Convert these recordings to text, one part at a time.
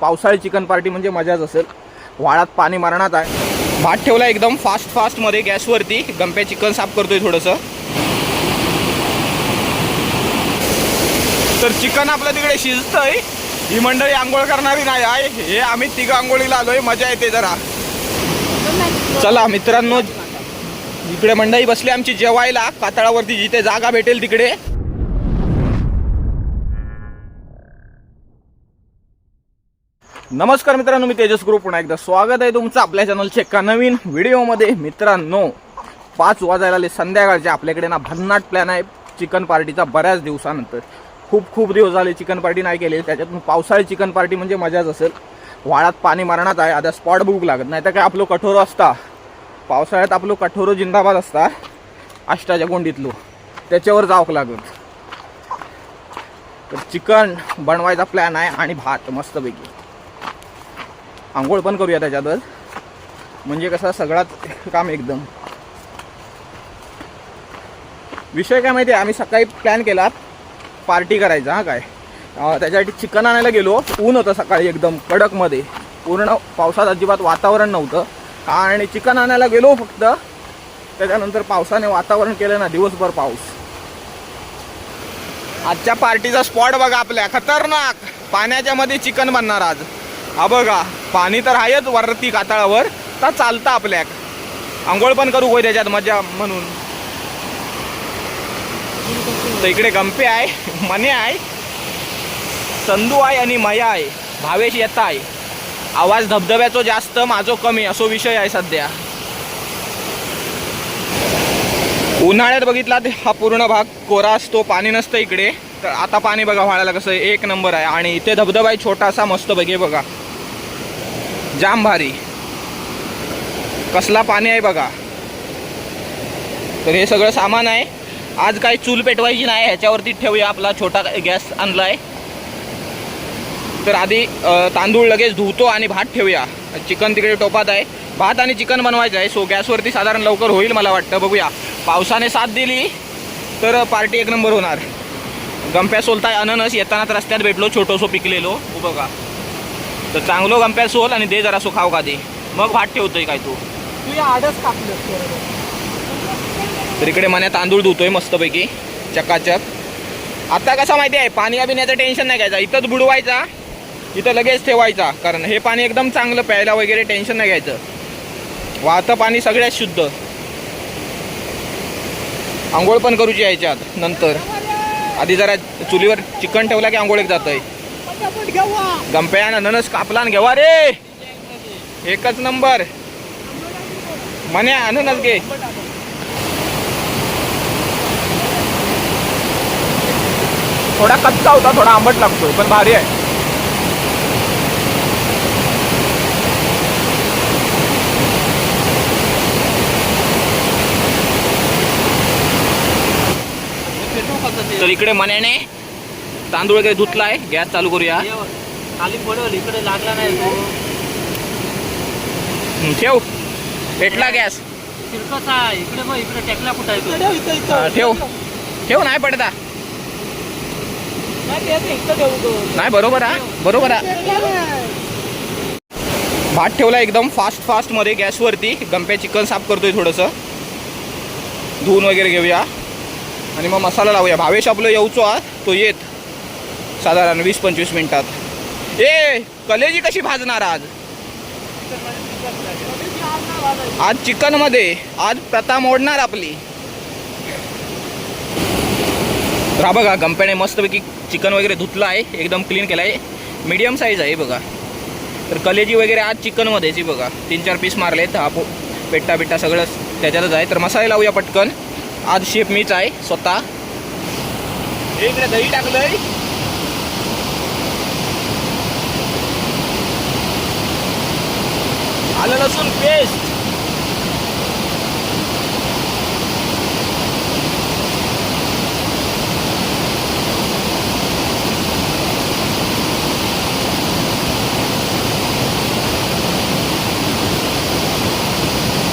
पावसाळी chicken party म्हणजे मजाच असेल. वाळात पाणी मारणार आहे. भात ठेवला एकदम फास्ट फास्टमध्ये गॅसवरती गंप्या चिकन साफ करतोय थोडंसं. तर चिकन आपलं तिकडे शिजतंय. ही मंडळी आंघोळ करणारी नाही आहे. हे आम्ही तिघं आंघोळीला आलोय. मजा येते जरा. चला मित्रांनो इकडे मंडळी बसली आमची जेवायला. कातळावरती जिथे जागा भेटेल तिकडे. नमस्कार मित्रांनो मी तेजस ग्रुप. पुन्हा एकदा स्वागत आहे तुमचं आपल्या चॅनलच्या एका नवीन व्हिडिओमध्ये मित्रांनो पाच वाजायला आले संध्याकाळचे. आपल्याकडे ना भन्नाट प्लॅन आहे. चिकन पार्टीचा बऱ्याच दिवसानंतर. खूप खूप दिवस झाले चिकन पार्टी नाही केली त्याच्यातून पावसाळी चिकन पार्टी म्हणजे मजाच असेल. वाळात पाणी मारण्यात आहे. आता स्पॉट बुक लागत नाही. तर काय आपलं कठोर असता. पावसाळ्यात आपलं कठोर जिंदाबाद असता. अष्टाच्या गोंडीतलो. त्याच्यावर जावक लागत. तर चिकन बनवायचा प्लॅन आहे आणि भात मस्तपैकी. आंघोळ पण करूया त्याच्यातच. म्हणजे कसं सगळाच काम एकदम. विषय काय माहिती आहे आम्ही सकाळी प्लॅन केला पार्टी करायचा हा काय. त्याच्यासाठी चिकन आणायला गेलो. ऊन होतं सकाळी एकदम कडकमध्ये. पूर्ण पावसात अजिबात वातावरण नव्हतं. आणि चिकन आणायला गेलो फक्त. त्याच्यानंतर पावसाने वातावरण केलं ना दिवसभर पाऊस. आजच्या पार्टीचा स्पॉट बघा आपल्या खतरनाक. पाण्याच्या मध्ये चिकन बनणार आज. हा बघा. पाणी तर आहेच वरती कातळावर तर चालतं आपल्याक. आंघोळ पण करू होय त्याच्यात मजा म्हणून. तर इकडे गंपे आहे मने आहे. संधू आहे आणि मया आहे भावेश येत आहे. आवाज धबधब्याचो जास्त माझो कमी असो विषय आहे सध्या. उन्हाळ्यात बघितला ते हा पूर्ण भाग कोरा असतो पाणी नसतं इकडे. तर आता पाणी बघा व्हायला कसं आहे, एक नंबर आहे. आणि इथे धबधबा आहे छोटासा मस्त बघे बघा. जाम भारी कसला पाणी आहे बघा. तर हे सगळं सामान आहे. आज काही चूल पेटवायची नाही ह्याच्यावरती ठेवूया आपला छोटा गॅस आणला आहे तर आधी तांदूळ लगेच धुवतो आणि भात ठेवूया. चिकन तिकडे टोपात आहे. भात आणि चिकन बनवायचं आहे सो गॅसवरती साधारण लवकर होईल मला वाटतं बघूया. पावसाने साथ दिली तर पार्टी एक नंबर होणार. गंप्या सोलताय अननस येतानाच रस्त्यात भेटलो छोटोसो पिकलेलो. हो बघा. तर चांगलो गंप्या सोल आणि दे जरा सो खाऊ का दे मग भात ठेवतोय काय तू? तू या आडच टाकलं तर इकडे मन्या तांदूळ धुतोय मस्तपैकी चकाचक. आता कसं माहिती आहे पाणी बिण्याचं टेन्शन नाही घ्यायचं. इथंच बुडवायचा इथं लगेच ठेवायचा. कारण हे पाणी एकदम चांगलं प्यायला वगैरे टेन्शन नाही घ्यायचं. वाहतं पाणी सगळ्यात शुद्ध. आंघोळ पण करूची याच्यात नंतर. आधी जरा चुलीवर चिकन ठेवला की आंघोळ एक जातंय. गंपयान ननस कापला घेवा रे एकच नंबर. मने अननस घे. थोडा कच्चा होता थोडा आंबट लागतोय पण भारी आहे. तर इकडे मण्याने तांदूळ वगैरे धुतलाय. गॅस चालू करूया. खाली पडल इकडे लागला नाही तो. हं, ठेव. पेटला गॅस. तिरकसा आहे इकडे मग इकडे टेकला कुठं आहे तो. हा, ठेव. ठेव नाही पडता नाही बरोबर आहे बरोबर आहे भात ठेवला एकदम फास्ट फास्टमध्ये गॅसवरती. गंप्या चिकन साफ करतोय थोडंसं. धुवून वगैरे घेऊया. आणि मग मसाला लावूया. भावेश आपलं येऊचो आज तो येत. साधारण वीस पंचवीस मिनटात. ए कलेजी कशी भाजणार आज? आज चिकनमध्ये. आज प्रथा मोडणार आपली. तर हा बघा गंप्याने मस्तपैकी चिकन वगैरे धुतलं आहे. एकदम क्लीन केलं आहे. मीडियम साईज आहे बघा. तर कलेजी वगैरे आज चिकनमध्येच आहे बघा. तीन चार पीस मारलेत. हा पो पेट्टा बिट्टा सगळं त्याच्यातच आहे. तर मसाले लावूया पटकन. आज शेप मीच आहे. स्वतः. इकडे दही टाकलंय. आलं लसूण पेस्ट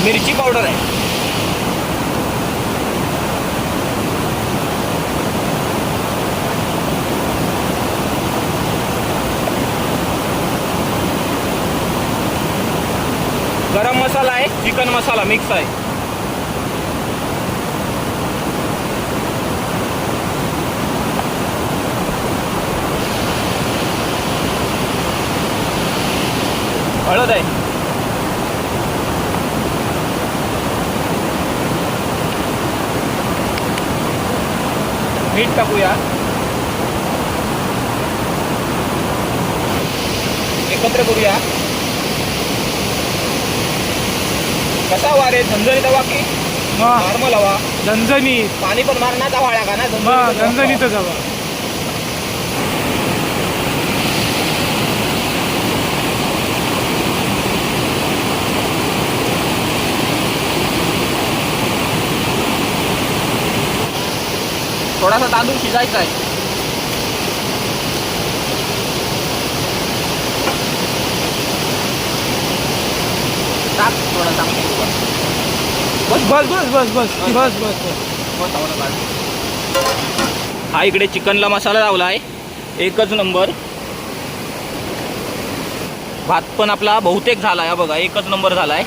मिरची पावडर आहे मसाला आहे चिकन मसाला मिक्स आहे हळद आहे मीठ टाकूया एकत्र करूया कसा हवा रे झणझणीत हवा की नॉर्मल हवा? झणझणीत. पाणी पण मारणार हवा का ना झणझणीत हवा. झणझणीतच हवा. थोडासा तांदूळ शिजायचा आहे टाक थोडा तांदूळ बस बस बस बस बस बस बस बस. हा इकडे चिकनला मसाला लावला आहे. एकच नंबर. भात पण आपला बहुतेक झाला आहे बघा एकच नंबर झाला आहे.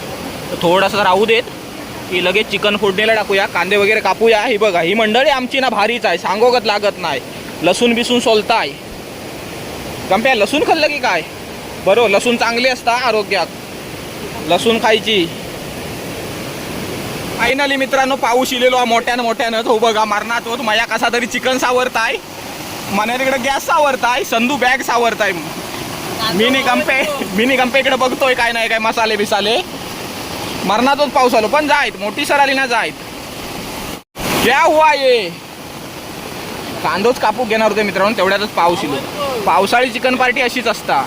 तर थोडासा राहू देत की लगेच चिकन फोडणीला टाकूया कांदे वगैरे कापूया. ही बघा ही मंडळी आमची ना भारीच आहे सांगोगत लागत नाही. लसूण बिसून सोलताय. कंप्या लसूण खाल्लं की काय? बरोबर लसूण चांगली असता आरोग्यात. लसूण खायची. फायनली मित्रांनो पाऊस इलेलो मोठ्यानं मोठ्यानं तो हो बघा मारणार तो माझ्या कसा तरी चिकन सावरताय. मना तिकडे गॅस सावरताय. संधू बॅग सावरताय. मिनी कंपे मिनी कंपे इकडे बघतोय काय नाही काय मसाले बिसाले. मरणातच पाऊस आलो. पण जायत मोठी सर आली ना जायत. क्या हुआ ये? कांदोच कापूक घेणार होते मित्रांनो तेवढ्यातच पाऊस इलो पावसाळी चिकन पार्टी अशीच असता.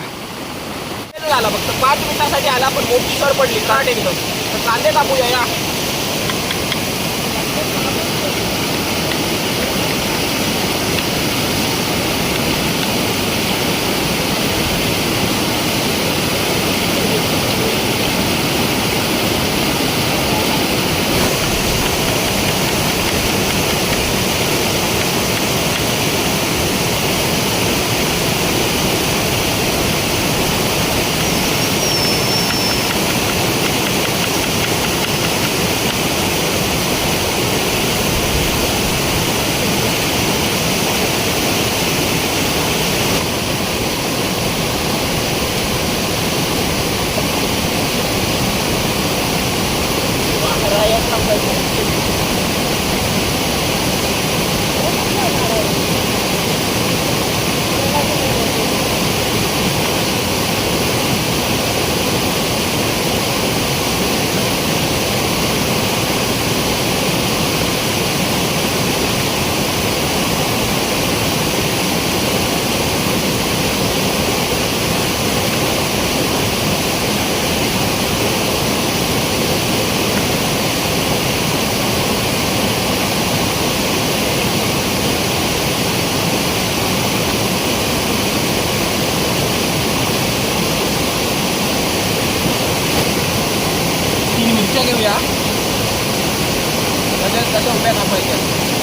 आला फक्त पाच मिनिटासाठी आला पण मोठी सर पडली. काट एकदम तर कांदे कापूया या. kasi umpay na po ito.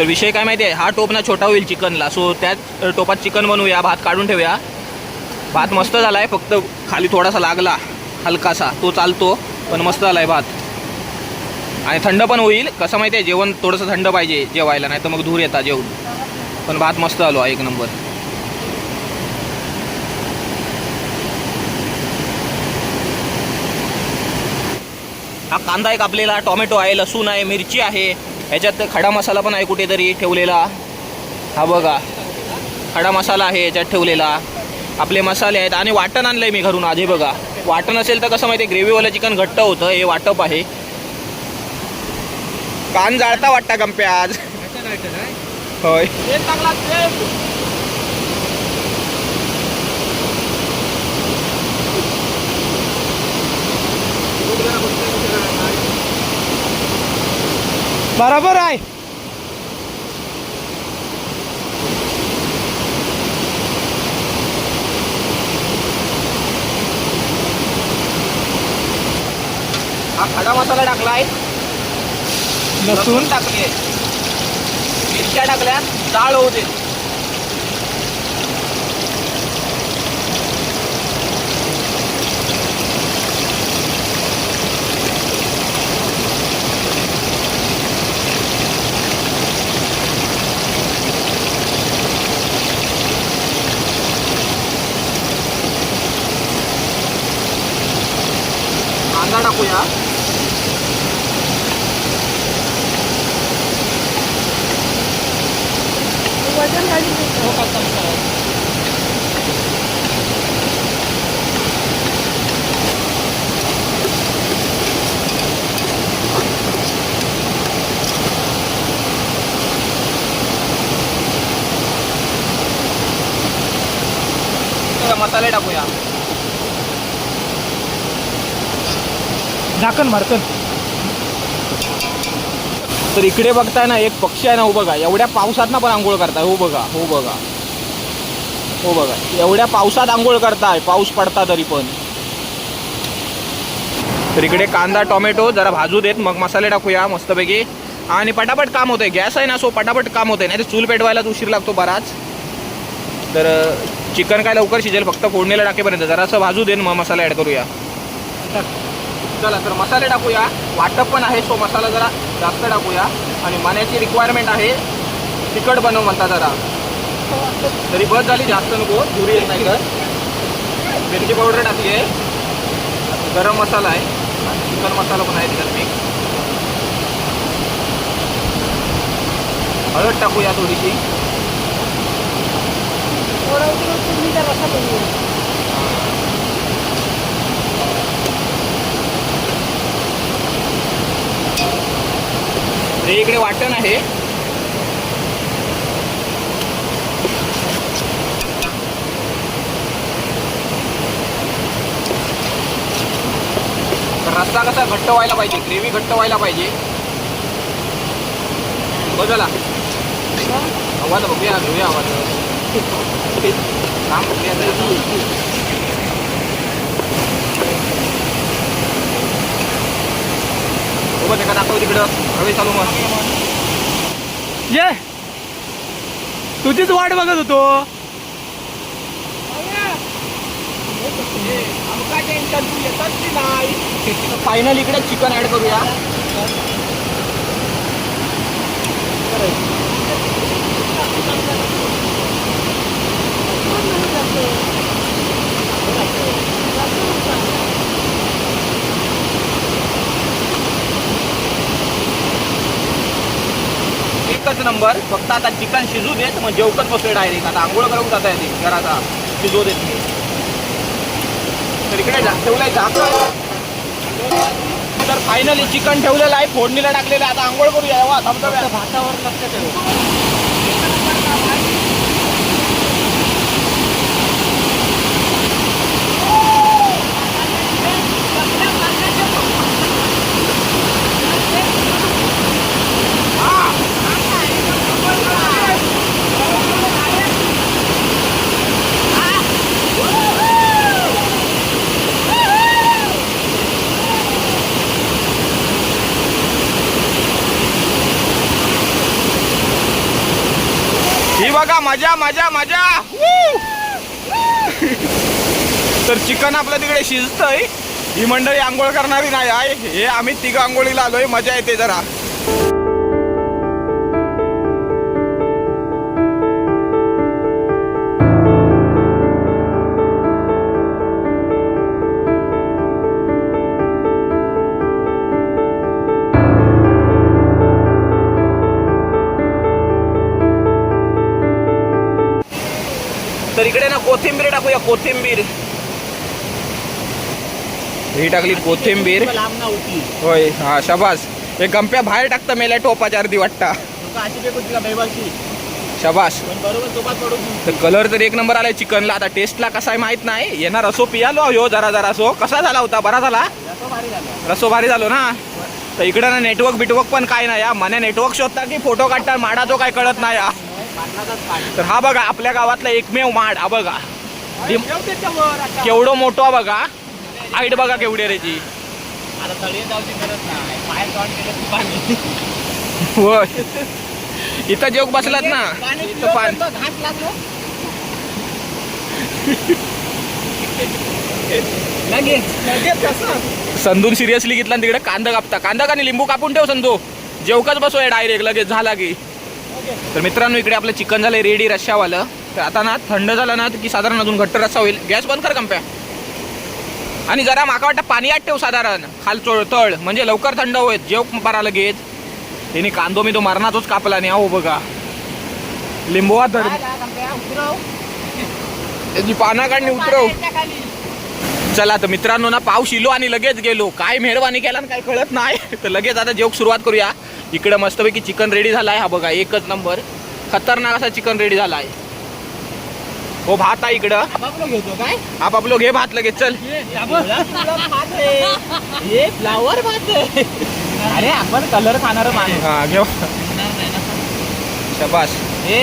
तर विषय काय माहिती आहे? हा टोप ना छोटा होईल चिकनला. सो त्याच टोपात चिकन बनवूया भात काढून ठेवूया. भात मस्त झाला आहे फक्त खाली थोडासा लागला हलकासा. तो चालतो पण मस्त झाला आहे भात. आणि थंड पण होईल. कसं माहिती आहे? जेवण थोडंसं थंड पाहिजे जेवायला नाही तर मग धूर येता जेवण पण भात मस्त आलो आहे एक नंबर. हा कांदा आहे कापलेला टोमॅटो आहे लसूण आहे मिरची आहे. ह्याच्यात खडा मसाला पण आहे कुठेतरी ठेवलेला. हा बघा. खडा मसाला आहे याच्यात ठेवलेला. आपले मसाले आहेत आणि वाटण आणलंय मी घरून आधी बघा. वाटण असेल तर कसं माहिती आहे ग्रेव्हीवालं चिकन घट्ट होतं हे वाटप आहे. कान जाळता वाटता गंपे आज. होय. बरोबर आहे. खडा मसाला टाकला आहे. लसूण. टाकली आहे. मिरच्या टाकल्यात डाळ होऊ दे. मसाले टाकूया. झाकण मारकन तर इकडे बघताय ना एक पक्षी आहे ना हो बघा. एवढ्या पावसात ना पण आंघोळ करताय. हो बघा हो बघा. हो बघा. एवढ्या पावसात आंघोळ करताय. पाऊस पडता तरी पण. तर इकडे कांदा टोमॅटो जरा भाजू देत. मग मसाले टाकूया मस्तपैकी. आणि पटापट काम होतंय. गॅस आहे ना सो पटापट काम होतंय. नाही तर चूल पेटवायलाच उशीर लागतो बराच. तर चिकन काय लवकर शिजेल फक्त फोडणीला टाकेपर्यंत. जरासं भाजू देन मग मसाला ॲड करूया. चला. तर मसाले टाकूया. वाटप पण आहे सो मसाला जरा जास्त टाकूया. आणि मण्याची रिक्वायरमेंट आहे तिखट बनव म्हणता जरा. तरी बस झाली जास्त नको धुरी येत नाही तर. मिरची पावडर टाकली आहे गरम मसाला आहे. चिकन मसाला पण आहे त्याच्यात मी हळद टाकूया थोडीशी. हे इकडे वाटण आहे. रस्ता कसा घट्ट व्हायला पाहिजे? ग्रेव्ही घट्ट व्हायला पाहिजे? बघला आवाज बघूया घेऊया आवाज. काम बघूया जरा. सोबत दाखव तिकडं हवे चालू मग ये तुझीच वाट बघत होतो फायनल इकडे चिकन ऍड करूया एकच नंबर. फक्त आता चिकन शिजू देत मग जेवकच बसतोय डायरेक्ट आता आंघोळ करून जाता येते. घराचा. शिजू देत मी तर इकडे ठेवलंय झाकण. तर फायनली चिकन ठेवलेलं आहे. फोडणीला टाकलेलं आहे. आता आंघोळ करूया. वा धबधब्या भातावर लक्ष ठेवू ही बघा मजा मजा. तर चिकन आपलं तिकडे शिजतंय. ही मंडळी आंघोळ करणारी नाही. आहे हे आम्ही तिघ आंघोळीला आलोय. मजा येते जरा. कोथिंबीर टाकूया कोथिंबीर. ही टाकली कोथिंबीर. होय हा शबास. हे गंप्या बाहेर टाकता मेल्या टोपाच्या अर्धी वाटता. शबास. तर कलर तर एक नंबर आलाय चिकनला आता टेस्टला कसा आहे माहीत नाही. येणार असो पियालो ह्यो जरा जरा असो. कसा झाला होता? बरा झाला? रसो भारी झालो. ना? तर इकडं ना नेटवर्क बिटवर्क पण काय नाही या मने नेटवर्क शोधता की फोटो काढता माडाचो काय कळत नाही या तर हा बघा आपल्या गावातला एकमेव माड हा बघा. केवढं मोठं हा बघा. हाईट बघा केवढी पाणी. होय. इथं जोक बसलात ना. इथं पाणी सिरियसली घेतला तिकडे कांदा कापता. कांदा का लिंबू कापून ठेव संधू जेवकाच बसवय डायरेक्ट लगेच. झाला की. तर मित्रांनो इकडे आपलं चिकन झालंय रेडी रश्शावालं तर आता ना थंड झालं ना की साधारण अजून घट्ट रस्सा होईल. गॅस बंद कर कंप्या. आणि जरा माका वाटतं पाणी आत ठेव साधारण. खाल चोळ तळ. म्हणजे लवकर थंड होईल जेव बरा लगेच त्यांनी कांदो मी तो मरणातोच कापला नाही अहो बघा. लिंबू धर. त्याची पाना काढणी उतरव. चला तर मित्रांनो ना पाऊस इलो आणि लगेच गेलो. काय मेहरबानी केला ना काय कळत नाही. तर लगेच आता जेवक सुरुवात करूया. इकडे मस्तपैकी चिकन रेडी झालाय. हा बघा एकच नंबर खतरनाक असा चिकन रेडी झालाय. हो भात आहे इकडं. काय? आप आपलो घे भात लगेच चल. फ्लावर भात आहे. अरे आपण कलर खाणार हा घेऊ. शबास. हे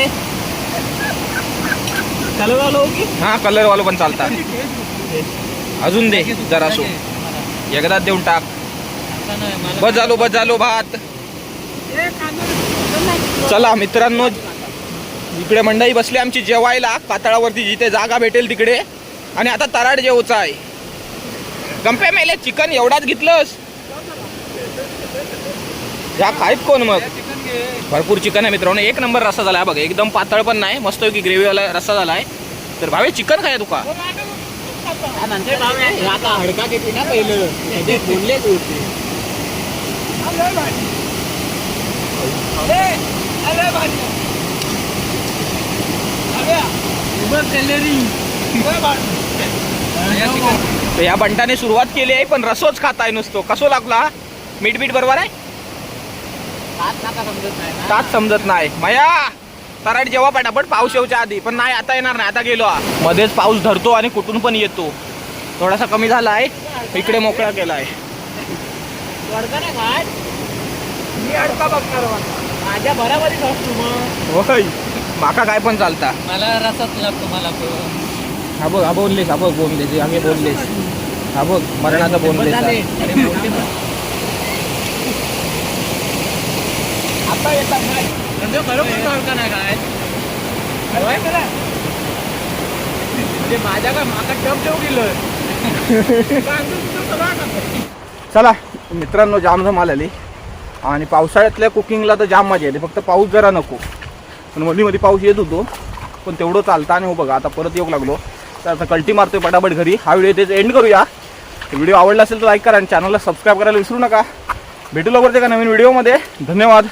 कलर वालो की हा कलर वालो पण चालतात. अजून दे जरा सो. एकदाच देऊन टाक. बस झालो बस झालो भात. चला मित्रांनो इकडे मंडई बसली आमची जेवायला. पातळावरती जिथे जागा भेटेल तिकडे. आणि आता तराड जेवचा आहे. गंपे मेले चिकन एवढाच घेतलंस? या खायत कोण मग? भरपूर चिकन आहे मित्रांनो. एक नंबर रस्सा झाला. बघा एकदम पातळ पण नाही. मस्त की ग्रेव्हीवाला रस्सा झालाय तर भावे चिकन खाय तुका नंतर आता हडका घेते ना पहिलं. बोललेच होते या बंटाने सुरुवात केली आहे पण रसोच खाताय नुसतो. कसो लागला? मीठ बीठ बरोबर आहे? समजत नाही ना. ताच समजत नाही. मया! तराट जेव्हा पटापट पाऊस येऊच्या आधी पण नाही आता येणार नाही आता गेलो हा. मध्येच पाऊस धरतो आणि कुठून पण येतो. थोडासा कमी झाला आहे. इकडे मोकळा केला आहे. वडका ना घाट. मी अडका बघणार होता. माझ्या बराबरीच असतो मग. होय. माका काय पण चालता. मला रसाच लागतो मला हा बघ हा बोललेस हा बघ बोललेस आम्ही बोललेस. हा बघ मरणाचा बोललेस आता येतात काय बरोबर तडका नाही काय हलवाय करा म्हणजे माझ्या काय माका टप ठेव गेलं. चला मित्रांनो जाम जमाल आली आणि पावसाळ्यातल्या कुकिंगला तर जाम मजा येते. फक्त पाऊस जरा नको. पण मधीमध्ये पाऊस येत होतो. पण तेवढं चालतं आणि हो बघा आता परत येऊ लागलो. तर आता कल्टी मारतोय पटापट घरी. हा व्हिडिओ इथेच एंड करूया. व्हिडिओ आवडला असेल तर लाईक करा आणि चॅनलला सबस्क्राईब करायला विसरू नका. भेटू लवकरच का नवीन व्हिडिओमध्ये धन्यवाद.